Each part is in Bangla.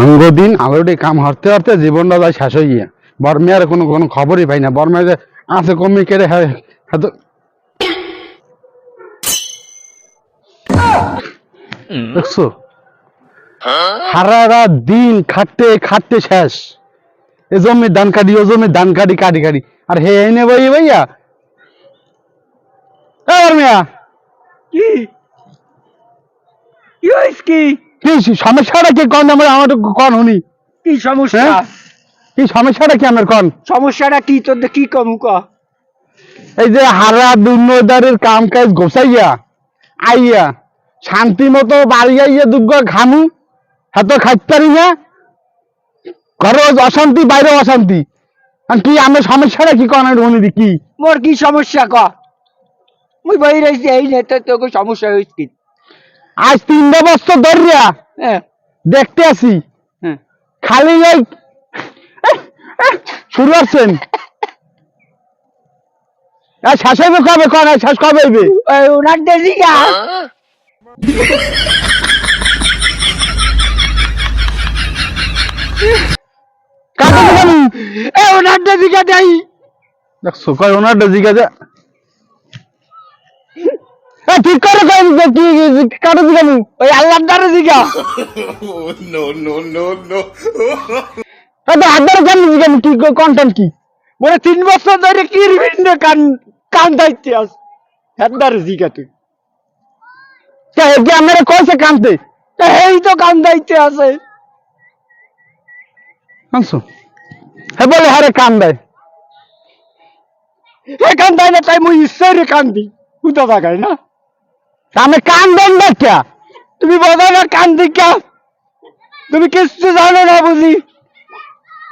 সাঙ্গ দিন অলরেডি কাম হারতে হারতে জীবনটা যায় শেষ হয়ে বর্মিয়ার কোনো কোনো খবরই পাই না। বর্মিয়া যে আছে কমি কেড়ে হ্যাঁ সারা দিন খাটতে খাটতে শেষ। এ জমির ধান কাটি, ও জমির ধান কাটি কাটি কাটি। আর হে এনে ভাই ভাইয়া বর্মিয়া! কি? কি? কি সমস্যাটা কি কন আমার আমার কন শুনি কি সমস্যা? হ্যাঁ? কি সমস্যাটা কি আমার কন? সমস্যাটা কি তোর কি কম ক? এই যে হারা দুর্নদারের কাম কাজ গোসাইয়া আইয়া শান্তি মতো বাড়ি আইয়া দুর্গ খামু হাতে খাইতারি না। ঘরে অশান্তি বাইরে অশান্তি। কি আমার সমস্যাটা কি কন কি? মোর কি সমস্যা ক? মুই বই রইছি এই নেতা তোকে সমস্যা হয়েছে আজ তিনটা বছর ধরিয়া হ্যাঁ। দেখতে আসি হ্যাঁ। খালি এই শুরু আর শেষ কবে? কবে হইবে? ওই ওনার দেশি গা কাকে দিবেন এ ওনার দেশি গা দেই দেখছ কয় ওনার জিজ্ঞাসা এ ঠিক করে যে কি কি- কাটে দিবেন ওই আল্লাহর দ্বারা দিগা no, no, no. এ তো ধরে কেন কি কন্টেন্ট কি? মোরে তিন বছর ধরে কি বিভিন্ন কান কান দাইতে আস। দিগা তুই। আমরা কইছে কানতে এই তো কান দাইতে আছে। আনছো? হে বলে হারে কান দেয়। এ কান দাই না তাই মুই ঈশ্বরে কান দি উঠা থাকায় না? আমি কান দেন তুমি বোঝো না কান তুমি কিছু জানো না বুঝি?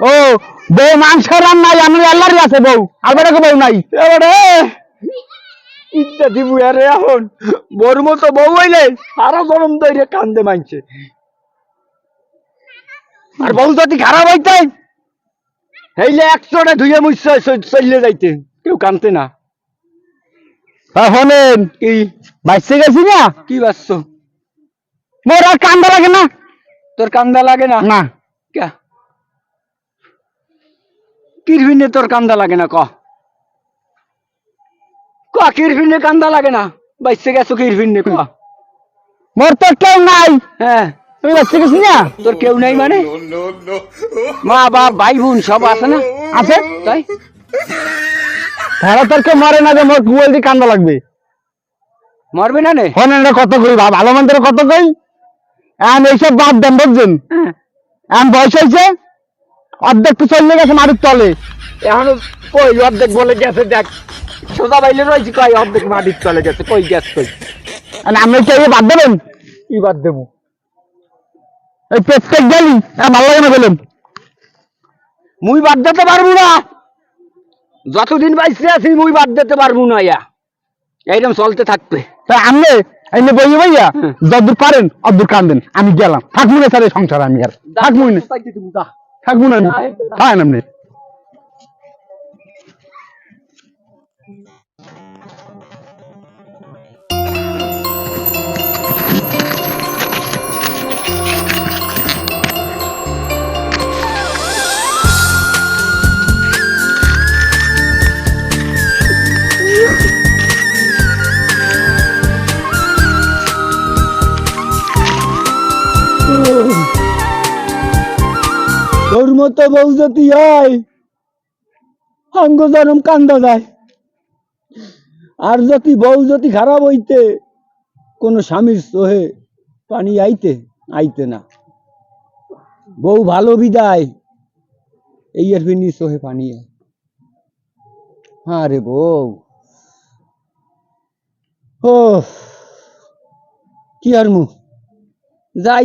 ও, বউ মাংসের রান্নাই আমি আল্লাহরই আছে বউ আর বেটা বউ নাই। ইচ্ছা দিবু আরে এখন। বর মতো বউ হইলে সারা গরম দইরে কান্দে মানছে আর বউ যদি খারাপ হইতে, হইলে একশোটা ধুয়ে মুছে চলে যাইতে। কেউ কানতে না। শোনেন কি বাইসে গেছি না? কি বাসছো মোর আর কান্দা লাগে না। তোর কান্দা লাগে না? না। কে কিরফিনে তোর কান্দা লাগে না ক? ক কিরফিনে কান্দা লাগে না? বাইসে গেছো কিরফিনে ক? মোর তো কেউ নাই। হ্যাঁ। তুমি বাইসে গেছি না? তোর কেউ নাই মানে? No, no, no. মা বাপ ভাই বোন সব আছে না? আছে? তাই? তারা তোর কেউ মরে না যে মোর কুয়াল দিয়ে কান্দা লাগবে। মরবে না নে? শোনেন এটা কত কই ভালো মন্দের কত কই? এখন এইসব বাদ দেন বুঝছেন। এখন বয়স হয়েছে অর্ধেক তো চলে গেছে মাটির তলে। এখনও কই অর্ধেক বলে গেছে দেখ সোজা বাইলে রয়েছে কই অর্ধেক মাটির চলে গেছে কই গ্যাস কই? এখন আমি কি বাদ দেবেন? কি বাদ দেবো? এই প্রত্যেক গেলি ভালো লাগে না বললেন মুই বাদ দিতে পারব না। যতদিন বাইসে আছি মুই বাদ দিতে পারব না ইয়া। এইরকম চলতে থাকবে। তা আপনি এনে বই ভাইয়া। যদ্দূর পারেন অদ্দূর কান্দেন আমি গেলাম। থাকব না স্যার সংসার আমি আর। থাকব না। থাকব না। আমি। থাকেন মতো বউ যদি হয় অঙ্গ জনম আর যদি বউ যদি খারাপ হইতে, কোন স্বামীর সোহে পানি আইতে আইতে না। বউ ভালো বিদায়, এই এর ফিনি সোহে পানি আয়। হ্যাঁ রে বউ ও কি আর মু? যাই